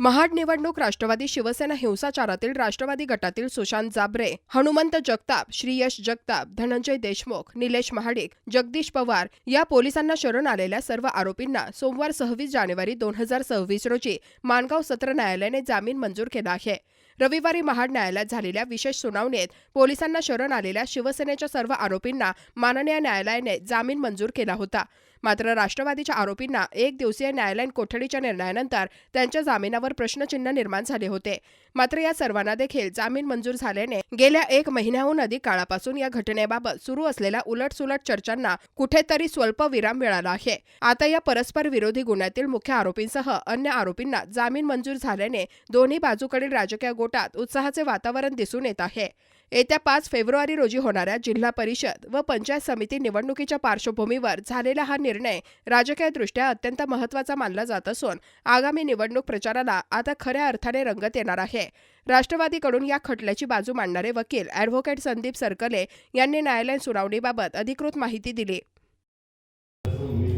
महाड निवडणूक राष्ट्रवादी शिवसेना हिंसाचारातील राष्ट्रवादी गटातील सुशांत जाबरे हनुमंत जगताप श्रीयश जगताप धनंजय देशमुख निलेश महाडिक जगदीश पवार या पोलिसांना शरण आलेल्या सर्व आरोपींना सोमवार सव्वीस जानेवारी दोन हजार सव्वीस रोजी माणगाव सत्र न्यायालयाने जामीन मंजूर केला आहे. रविवारी महाड न्यायालयात झालेल्या विशेष सुनावणीत पोलिसांना शरण आलेल्या शिवसेनेच्या सर्व आरोपींना माननीय न्यायालयाने जामीन मंजूर केला होता. मात्र राष्ट्रवादीच्या आरोपींना एक दिवसीय न्यायालयीन कोठडीच्या निर्णयानंतर त्यांच्या जामिनावर प्रश्नचिन्ह निर्माण झाले होते. मात्र या सर्वांना देखील जामीन मंजूर झाल्याने गेल्या एक महिन्याहून अधिक काळापासून या घटनेबाबत सुरू असलेल्या उलटसुलट चर्चांना कुठेतरी स्वल्प विराम मिळाला आहे. आता या परस्पर विरोधी गुन्ह्यातील मुख्य आरोपींसह अन्य आरोपींना जामीन मंजूर झाल्याने दोन्ही बाजूकडील राजकीय गोटात उत्साहाचे वातावरण दिसून येत आहे. येत्या पाच फेब्रुवारी रोजी होणाऱ्या जिल्हा परिषद व पंचायत समिती निवडणुकीच्या पार्श्वभूमीवर झालेला हा निर्णय राजकीयदृष्ट्या अत्यंत महत्त्वाचा मानला जात असून आगामी निवडणूक प्रचाराला आता खऱ्या अर्थाने रंगत येणार आहे. राष्ट्रवादीकडून या खटल्याची बाजू मांडणारे वकील अॅडव्होकेट संदीप सरकले यांनी न्यायालयीन सुनावणीबाबत अधिकृत माहिती दिली.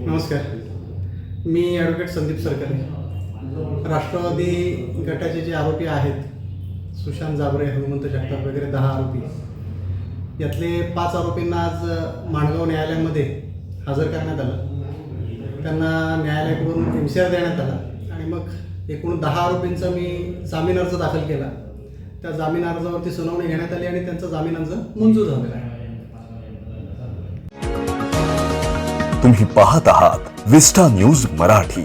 नमस्कार. मी ॲडव्होकेट संदीप सरकारे राष्ट्रवादी गटाचे जे आरोपी आहेत सुशांत जाबरे हनुमंत जगताप वगैरे दहा आरोपी. यातले पाच आरोपींना आज माणगाव न्यायालयामध्ये हजर करण्यात आलं. त्यांना न्यायालयाकडून एम सी आर देण्यात आला. आणि मग एकूण दहा आरोपींचा मी जामीन अर्ज दाखल केला. त्या जामीन अर्जावरती सुनावणी घेण्यात आली आणि त्यांचा जामीन अर्ज मंजूर झालेला आहे. तुम्ही पाहत आहात विस्टा न्यूज मराठी.